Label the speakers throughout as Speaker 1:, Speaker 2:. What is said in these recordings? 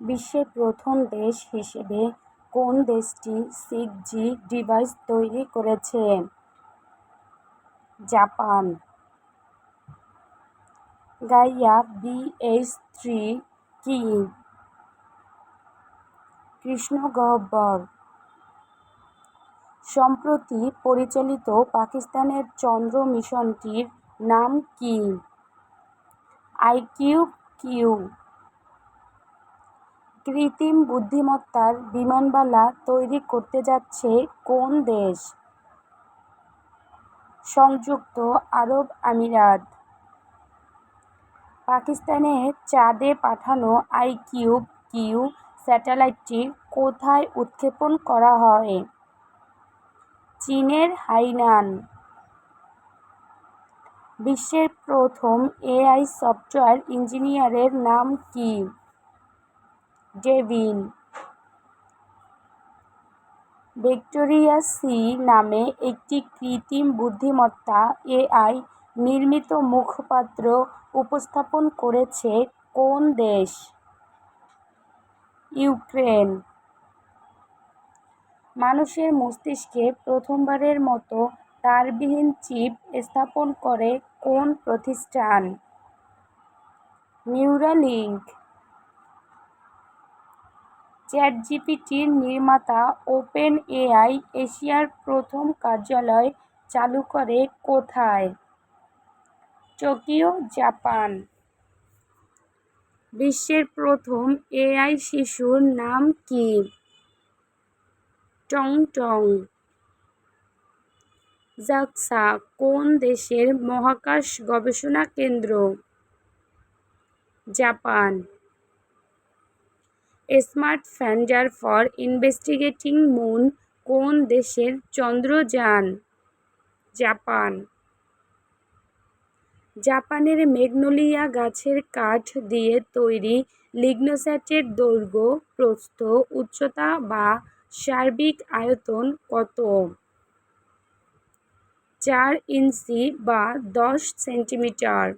Speaker 1: বিশ্বের প্রথম দেশ হিসেবে কোন দেশটি সিক্স জি ডিভাইস তৈরি করেছে? জাপান। গাইয়া বিএস থ্রি কি? কৃষ্ণগহ্বর সম্প্রতি পরিচালিত পাকিস্তানের চন্দ্র মিশনটির নাম কি? আইকিউ কিউ। কৃত্রিম বুদ্ধিমত্তার বিমানবালা তৈরি করতে যাচ্ছে কোন দেশ? সংযুক্ত আরব আমিরাত। পাকিস্তানে চাঁদে পাঠানো আইকিউব কিউ স্যাটেলাইটটি কোথায় উৎক্ষেপণ করা হয়? চীনের হাইনান। বিশ্বের প্রথম এআই সফটওয়্যার ইঞ্জিনিয়ারের নাম কি? ডেভিন ভিক্টোরিয়া সি নামে একটি কৃত্রিম বুদ্ধিমত্তা এআই নির্মিত মুখপাত্র উপস্থাপন করেছে কোন দেশ? ইউক্রেন। মানুষের মস্তিষ্কে প্রথমবারের মতো তারবিহীন চিপ স্থাপন করে কোন প্রতিষ্ঠান? নিউরালিঙ্ক চ্যাটজিপিটির নির্মাতা ওপেন এআই এশিয়ার প্রথম কার্যালয় চালু করে কোথায়? Tokyo, Japan. বিশ্বের প্রথম এআই শিশুর নাম কি? টং টং জাক্সা কোন দেশের মহাকাশ গবেষণা কেন্দ্র? Japan. Smart lander for investigating moon কোন দেশের চন্দ্রযান? জাপান। জাপানের ম্যাগনোলিয়া গাছের কাঠ দিয়ে তৈরি লিগনোস্যাটের দৈর্ঘ্য, প্রস্থ, উচ্চতা বা সার্বিক আয়তন কত? চার ইঞ্চি বা দশ সেন্টিমিটার।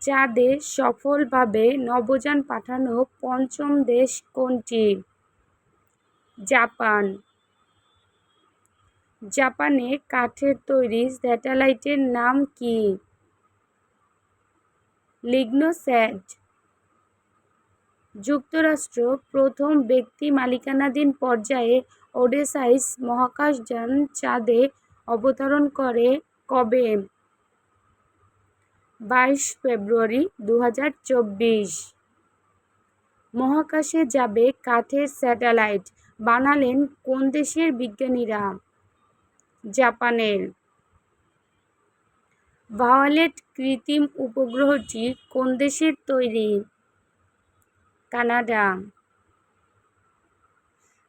Speaker 1: চাঁদে সফলভাবে নভোযান পাঠানো পঞ্চম দেশ কোনটি? জাপান। জাপানে কাঠের তৈরি স্যাটেলাইটের নাম কি? লিগনোস্যাট যুক্তরাষ্ট্র প্রথম ব্যক্তি মালিকানাধীন পর্যায়ে ওডেসাইস মহাকাশযান চাঁদে অবতরণ করে কবে? বাইশ ফেব্রুয়ারি দু হাজার চব্বিশ। মহাকাশে যাবে কাঠের স্যাটেলাইট, বানালেন কোন দেশের বিজ্ঞানীরা? জাপানের। ভায়োলেট কৃত্রিম উপগ্রহটি কোন দেশের তৈরি? কানাডা।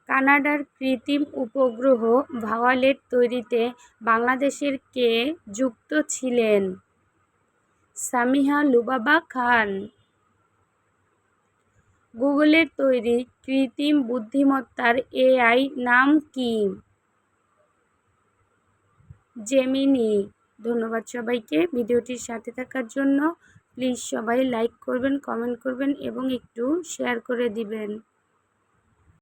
Speaker 1: কানাডার কৃত্রিম উপগ্রহ ভাওয়ালেট তৈরিতে বাংলাদেশের কে যুক্ত ছিলেন? সামিহা লুবাবা খান। গুগলের তৈরি কৃত্রিম বুদ্ধিমত্তার এআই নাম কি? জেমিনি। ধন্যবাদ সবাইকে। ভিডিওটির সাথে থাকার জন্য প্লিজ সবাই লাইক করবেন, কমেন্ট করবেন এবং একটু শেয়ার করে দিবেন।